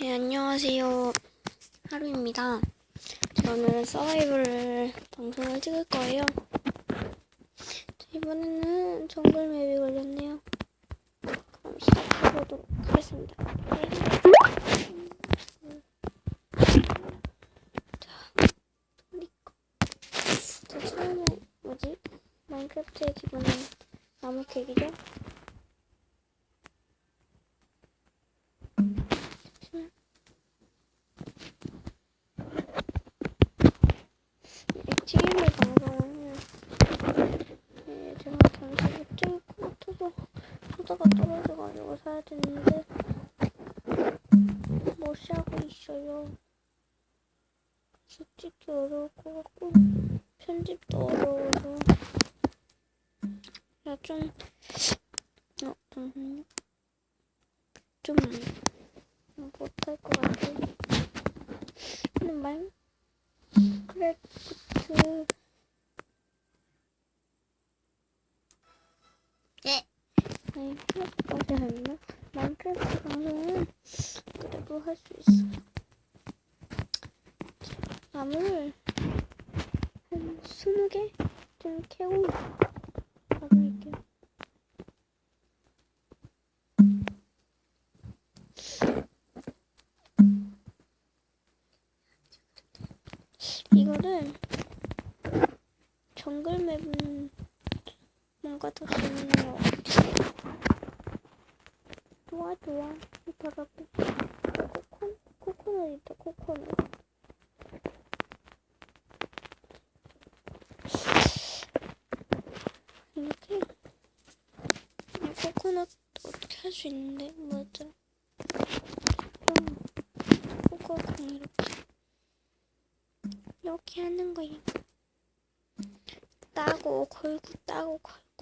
네, 안녕하세요. 하루입니다. 저 오늘은 서바이벌 방송을 찍을 거예요. 자, 이번에는 정글 맵이 걸렸네요. 그럼 시작해보도록 하겠습니다. 자, 처음에 뭐지? 마인크래프트의 기본은 나무 캐기죠? TV를 방송하면 네, 제가 잠시 못 찍을 것 같아서 하다가 떨어져가지고 사야 되는데 못 사고 있어요. 찍기 어려울 것 같고 편집도 어려워서 야좀 어, 잠시만요. 좀 못할 것 같아요. 근데 말 크래프트 네. 아니 크래프트 했나? 마인크래프트 방송은 그래도 할 수 있어. 나무를 한 스무 개 좀 캐고 가볼게요. 이거를 정글 맵은 뭔가 더 재밌는 것 같아. 좋아 좋아 이 바닥에 코코 코코넛 있다 코코넛. 이렇게 이 코코넛 어떻게 할 수 있는데 뭐였더라? 음, 코코넛 이렇게 이렇게 하는 거예요. 따고 걸고 따고 걸고.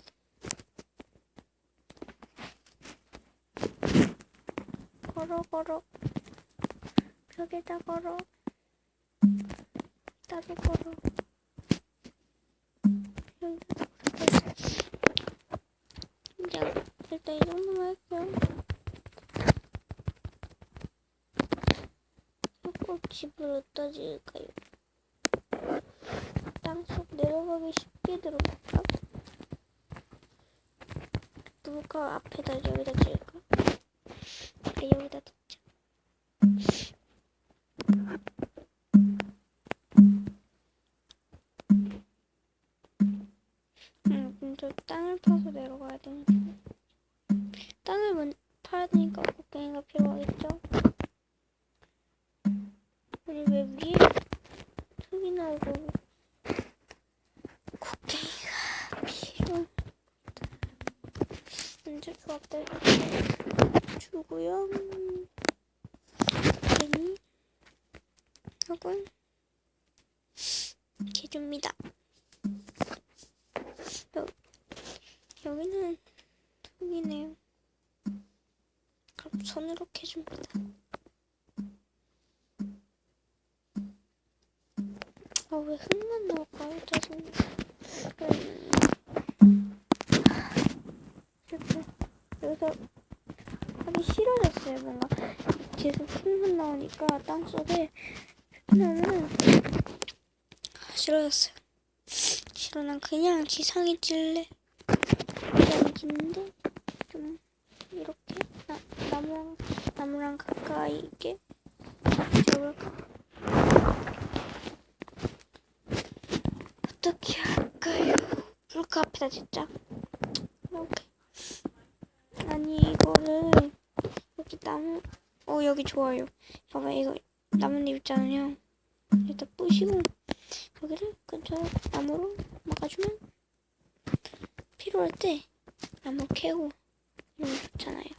걸어 걸어. 벽에다 걸어. 따로 걸어. 여기다 걸어. 이제 일단 이 정도만 할게요. 꼭 집을 어디다 지을까요? 땅속 내려가기 쉽게 들어갈까? 누가 앞에다 여기다 지을까? 아, 여기다 두자. 음, 그럼 저 땅을 파서 내려가야 되는데. 땅을 먼 파야 되니까 곡괭이가 필요하겠죠? 우리 왜 위에 흙이 나오고 곡괭이가 필요 먼저 조합다 이 렇게 주고요 괜히 혹은 이렇게 줍니다 여, 여기는 흙이네요 그럼 손으로 캐줍니다 아, 왜 흙만 나올까요? 짜증나. 음. 이렇게 여기서 하기 싫어졌어요, 뭔가. 계속 흙만 나오니까 땅속에 흙나면 싫어졌어요. 싫어, 난 그냥 지상에 찔래. 찔는데 좀 이렇게 나, 나무랑, 나무랑 가까이 있게 지어볼까? 어떻게 할까요? 불카 앞에다 진짜 이렇게 아니 이거를 어 여기 좋아요 봐봐 이거 나뭇잎 있잖아요 일단 부시고 여기를 근처 나무로 막아주면 필요할 때 나무 캐고 이러면 좋잖아요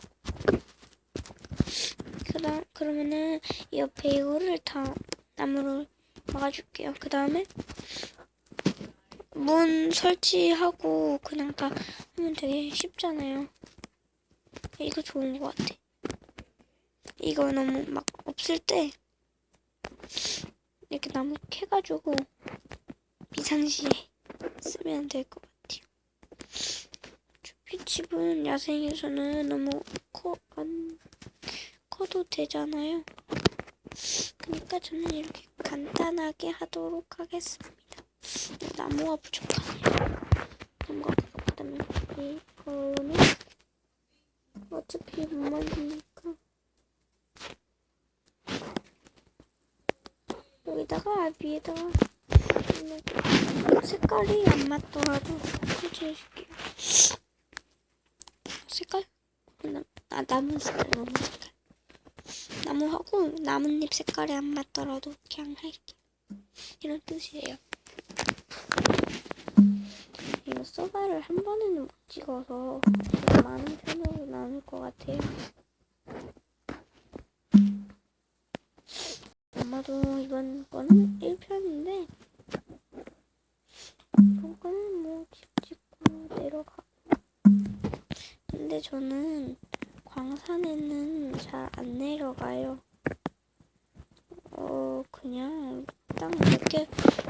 그다 그러면은 이 옆에 이거를 다 나무로 막아줄게요 그 다음에 문 설치하고 그냥 다 하면 되게 쉽잖아요. 이거 좋은 것 같아. 이거 너무 막 없을 때 이렇게 나무 캐가지고 비상시에 쓰면 될 것 같아요. 주피집은 야생에서는 너무 커, 안, 커, 써도 되잖아요. 그러니까 저는 이렇게 간단하게 하도록 하겠습니다. 나무가 부족하네요. 나무가 부족하다면 이거는 어차피 못 만드니까 여기다가 위에다가 색깔이 안 맞더라도 설치해줄게요. 색깔? 나, 아, 나무 색깔, 나무 색깔. 나무하고 나뭇잎 색깔이 안 맞더라도 그냥 할게. 이런 뜻이에요. 이거 서바를 한 번에는 못 찍어서 좀 많은 편으로 나눌 것 같아요. 아마도 이번 거는 1편인데 이번 거는 뭐 집 짓고 내려가. 근데 저는 광산에는 잘 안 내려가요. 어 그냥 땅 몇개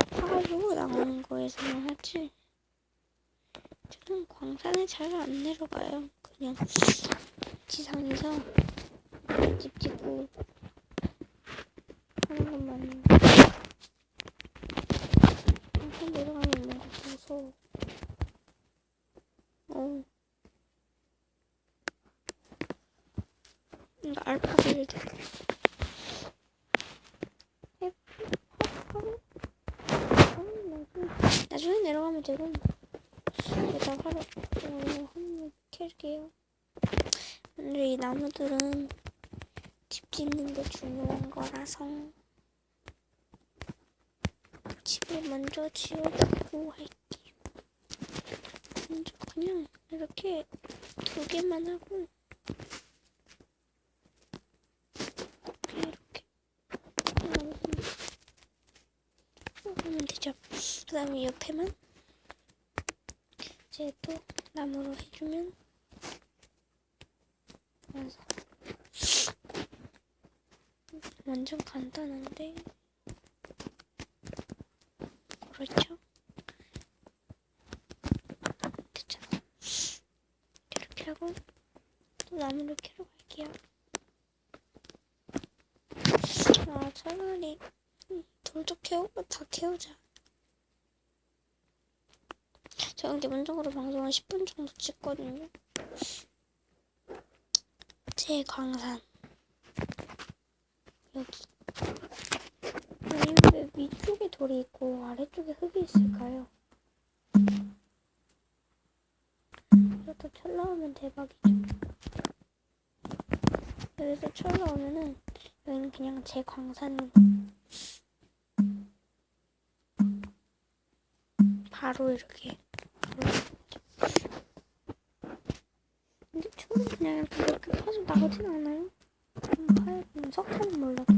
파가지고 나오는 거에서만 하지. 저는 광산에 잘 안 내려가요. 그냥 지상에서 집 짓고 하는 것만. 광산 내려가면 뭔가 무서워. 어. 뭔가 알파벳을 들 나중에 내려가면 되고 일단 하루 어, 한번 캘게요. 근데 이 나무들은 집 짓는 데 중요한 거라서 집을 먼저 지어주고 할게요. 먼저 그냥 이렇게 두 개만 하고 그냥 이렇게 하면 하면 되죠. 그 다음에 옆에만 이제 또 나무로 해주면. 완전 간단한데 그렇죠? 됐잖아. 이렇게 하고 또 나무를 캐러 갈게요. 아 차라리 돌도 캐오고 다 캐오자. 제가 기본적으로 방송을 10분 정도 찍거든요. 제 광산 여기 왜 위쪽에 돌이 있고 아래쪽에 흙이 있을까요? 이것도 철 나오면 대박이죠. 여기서 철 나오면은 여기는 그냥 제 광산 바로 이렇게 근데 철은 그냥 이렇게 이렇게 파서 나오진 않아요. 되는 석탄은 몰라도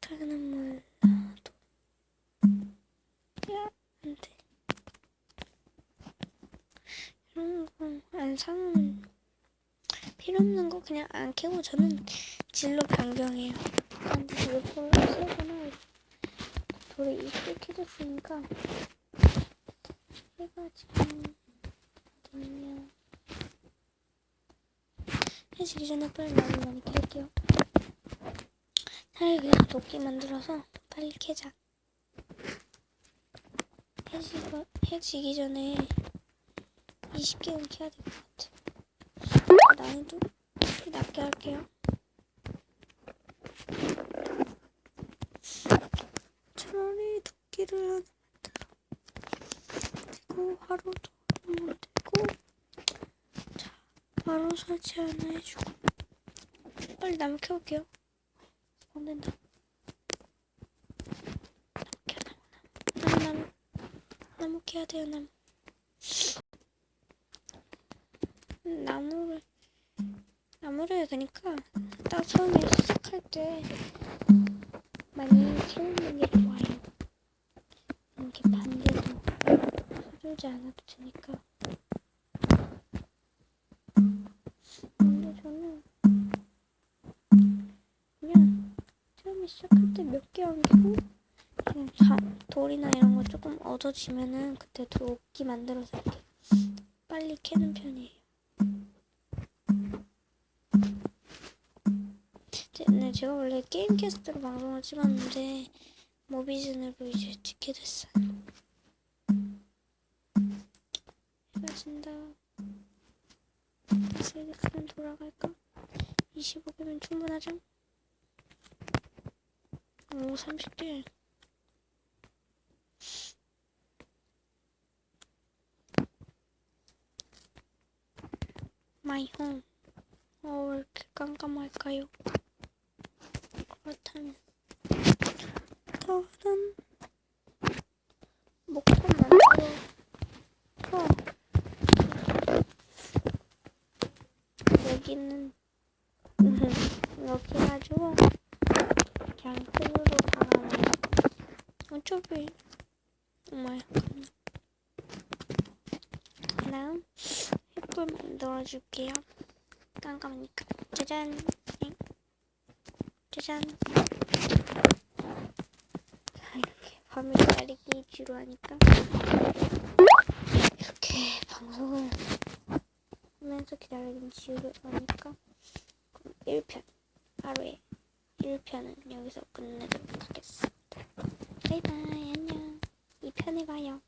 석탄은 몰라도 야 안 돼 이런 거안 사면 필요 없는 거 그냥 안 캐고 저는 진로 변경해요. 근데 이거 돌을 세거나 돌이 익숙해졌으니까 해가 지금 어딨냐 해지기 전에 빨리 나무 많이 캘게요. 차라리 그냥 도끼 만들어서 빨리 캐자. 해지가, 해지기 전에 20개는 캐야 될 것 같아. 난이도 낮게 할게요. 차라리 도끼를 하나 그리고 하루도 못 되고 자 바로 설치 하나 해주고. 빨리 나무 캐올게요. 안 된다. 나무 캐 나무 나무 나무 캐야 돼요 나무 나무를 나무를 그러니까 딱 처음에 시작할 때 많이 채우는 게 좋아요. 이렇게 반대로 서두르지 않아도 되니까. 얻어지면은 그때 도끼 만들어서 이렇게 빨리 캐는 편이에요. 네, 제가 원래 게임 캐스트로 방송을 찍었는데 모비즌으로 이제 찍게 됐어요. 해가 진다. 다시 그럼 돌아갈까? 25개면 충분하죠? 오, 30개. 마이 홈. 어, 왜 이렇게 깜깜할까요? 그렇다면 다른 목탄 만들어 어. 여기는 음, 이렇게 가지고 그냥 흙으로 박아놔요 어차피 그다음 횃불 만들어줄게요. 깜깜하니까. 짜잔. 엥? 짜잔. 자, 이렇게 밤을 가리기 지루하니까. 이렇게 방송을 하면서 기다리긴 지루하니까. 그럼 1편 하루에 1편은 여기서 끝내도록 하겠습니다. 바이바이. 안녕. 2편에 봐요